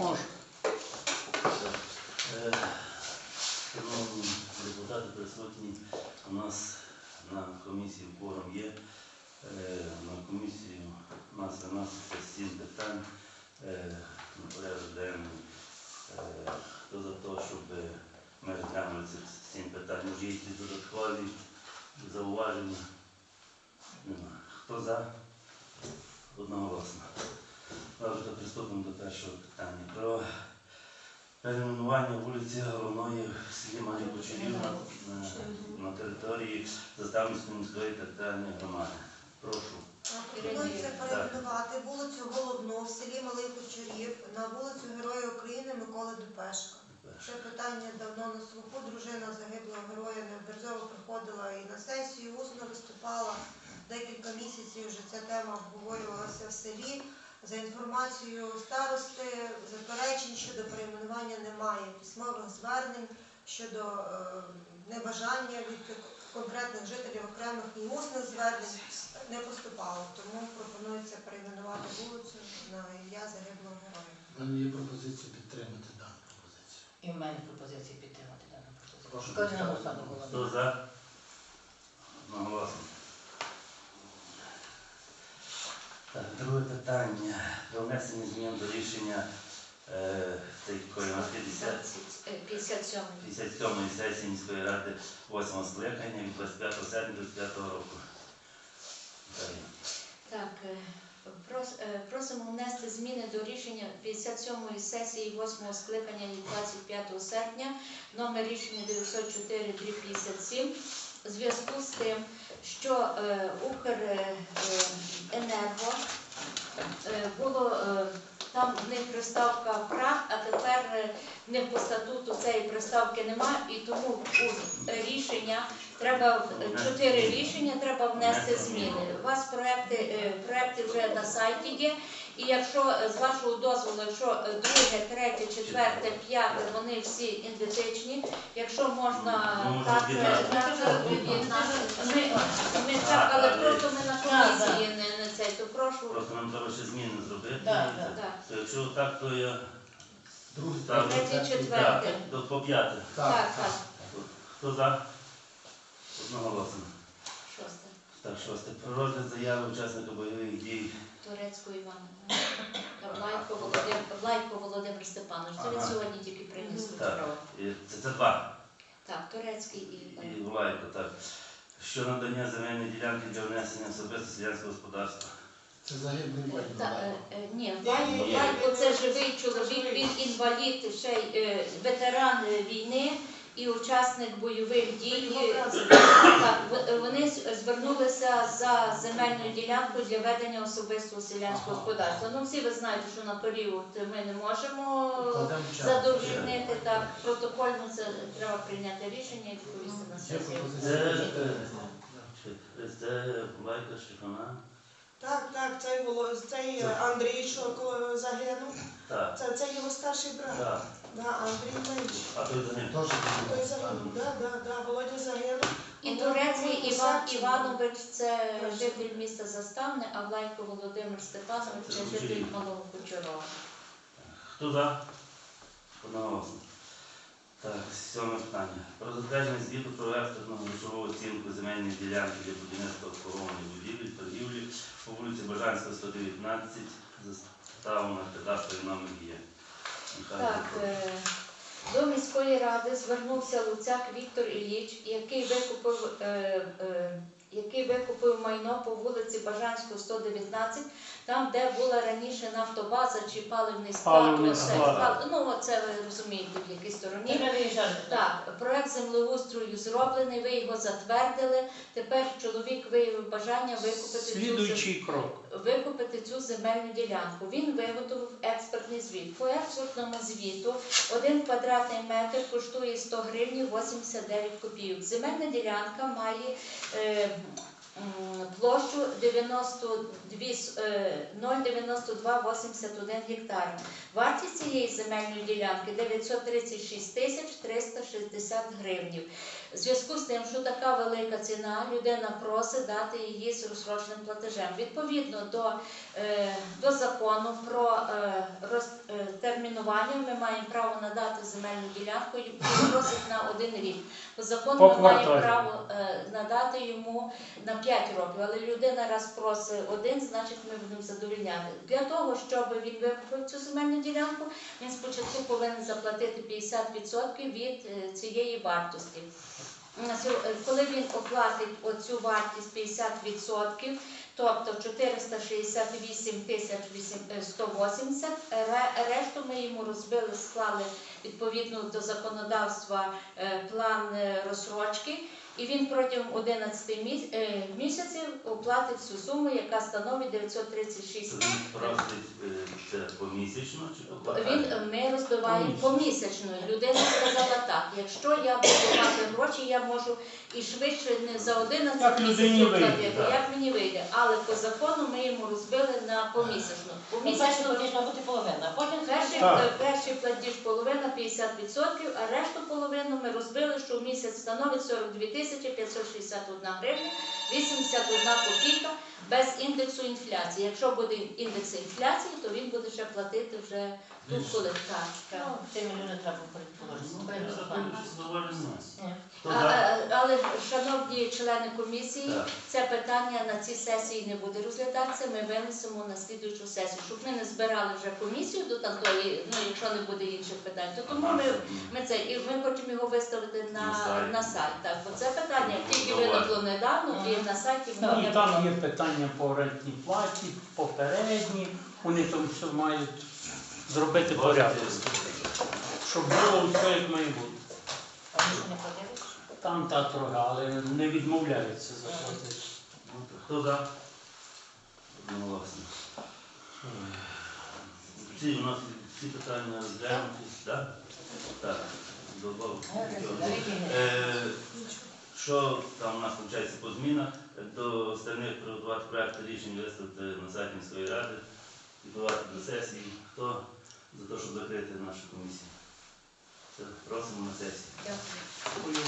Е, Шановні депутати присутні, у нас на комісії кворум є. Е, На комісію у нас виноситься сім питань е, на порядок денний. Хто за те, щоб ми розглянули ці сім питань? Може, є якісь додаткові зауваження? Хто за? Приступимо до першого питання. Про перейменування вулиці Головної в селі Марії на, на, на території Заставницької міської територіальної громади. Прошу. Пропонується перейменувати вулицю Головну в селі Малий Кучурів на вулицю Героя України Миколи Дупешка. Це питання давно на слуху. Дружина загиблого героя неодноразово приходила і на сесію, усно виступала. Декілька місяців вже ця тема обговорювалася в селі. За інформацією старости, заперечень щодо перейменування немає. Письмових звернень щодо е, небажання від конкретних жителів окремих і усних звернень не поступало. Тому пропонується перейменувати вулицю на ім'я загиблого героя. У мене є пропозиція підтримати дану пропозицію. І в мене пропозиція підтримати дану пропозицію. Прошу. Кожен голосувати Хто за? Одноголосно. Так, друге питання. Про внесення змін до рішення е, такої 50 Е, 57. 57-ї сесії міської ради 8 скликання від 25 серпня 25 року. Далі. Так, е, прос- е, просимо внести зміни до рішення 57-ї сесії 8-го скликання від 25 серпня, номер рішення 904 57, зв'язку з тим, що е, Укренерго е, було е, там в них приставка ПРАК, а тепер е, в них по статуту цієї приставки немає, і тому у рішення треба в- чотири рішення треба внести зміни. У вас проекти, е, проекти вже на сайті є. І якщо е, з вашого дозволу, якщо е, друге, третє, четверте, п'яте, вони всі ідентичні, якщо можна Ну, так, е, так. Ми, ми так, але просто ми на комісії не цей, то прошу. Просто нам треба ще зміни зробити. Да, Це- Так, То якщо так, то я Друге, ставлю Третє, четверте. так, до по п'яте. так, Так, так. Хто за? Одноголосно. Шосте. Так, шосте. Про розгляд заяви учасника бойових дій. Турецьку Івана. Лайко Володимир, Лайко Володимир Степанович. Це він Ага. сьогодні тільки приніс у Так. І Це, це два. Так, турецький і І Гулайко, так. Що надання земельної ділянки для внесення особисто селянського господарства. Це загиблий батько. Та, е, е, ні. Лайко це живий чоловік, він інвалід, ще й е, ветеран е, війни і учасник бойових дій. Так, вони звернулися за земельною ділянкою для ведення особистого селянського господарства. Ну всі ви знаєте, що на період ми не можемо задовільнити так. Протокольно це треба прийняти рішення і відповісти на сесію. Це-. Це Гулайко Так, так, цей було цей е, Андрій, що загинув. Це, це його старший брат. Да, Андрій менший. А той за ним. Теж Той загинув, да, да, да, Володя загинув. І Турецький ну, Іван Іванович це житель міста Заставне, а Влайко Володимир Степанович Це житель Малого Кучерова. Хто за? Одноголосно. Так, сьоме питання. Про затвердження звіту про експертну грошову оцінку земельної ділянки для будівництва обслуговування будівлі, торгівлі по вулиці Бажанська, 119, заставлена кадастровий номер є. Так, е, до міської ради звернувся Луцяк Віктор Ілліч, який викупив, е, е, який викупив майно по вулиці Бажанську, 119, там, де була раніше нафтобаза чи паливний склад. Паливний склад. Ну, це ви розумієте, в якій стороні. Так, проект землеустрою зроблений, ви його затвердили. Тепер чоловік виявив бажання викупити цю, зем- крок. викупити цю земельну ділянку. Він виготовив експертний звіт. По експертному звіту один квадратний метр коштує 100 гривень 89 копійок. Земельна ділянка має е, площу 92, с- е, 09281 гектар. Вартість цієї земельної ділянки 936 тисяч 360 гривнів. В зв'язку з тим, що така велика ціна, людина просить дати її з розсроченим платежем. Відповідно до, е, до закону про е, роз, е. Ми маємо право надати земельну ділянку і просить на один рік. По закону По ми маємо право надати йому на 5 років, але людина раз просить один, значить ми будемо задовільняти. Для того, щоб він викупив цю земельну ділянку, він спочатку повинен заплатити 50% від цієї вартості. Е, Коли він оплатить оцю вартість 50%, тобто 468 тисяч вісім- е, 180, решту ми йому розбили, склали відповідно до законодавства е, план розсрочки, і він протягом 11 міс- е, місяців оплатить всю суму, яка становить 936 Він просить е, помісячно чи по він е, ми розбиваємо помісячно. Людина сказала так: якщо я буду мати гроші, я можу і швидше не за 11 місяців платити, як мені вийде. Але по закону ми йому розбили на помісячно. Перший Помісячно платіж має бути половина, потім Перший, перший платіж половина 50%, а решту половину ми розбили, що в місяць становить 42 тисячі 561 гривня, 81 копійка без індексу інфляції. Якщо буде індекс інфляції, то він буде ще платити вже тут, коли так. так. Ну, це мільйони треба Ну, за? а, але, шановні члени комісії, це питання на цій сесії не буде розглядатися. Ми винесемо на слідуючу сесію, щоб ми не збирали вже комісію до тамтої, ну якщо не буде інших питань, то тому ми, ми це і ми хочемо його виставити на, На сайт. на сайт. Так, бо це питання тільки виникло недавно, і на сайті Ну, і там є питання по орендній платі, попередні. Вони там все мають зробити порядок, щоб було все як має бути. А ви не платили? Там та трохи, але не відмовляються заплатити. Ну, Хто за? Ну, власне. Ці у нас всі питання розглянуті, так? Так, добав. Е, Що там у нас виходить по змінах? До остальних приготувати проєкти рішень виставити на сайт міської ради, підготувати до сесії. Хто за те, щоб закрити нашу комісію? Просимо на сесію. Дякую.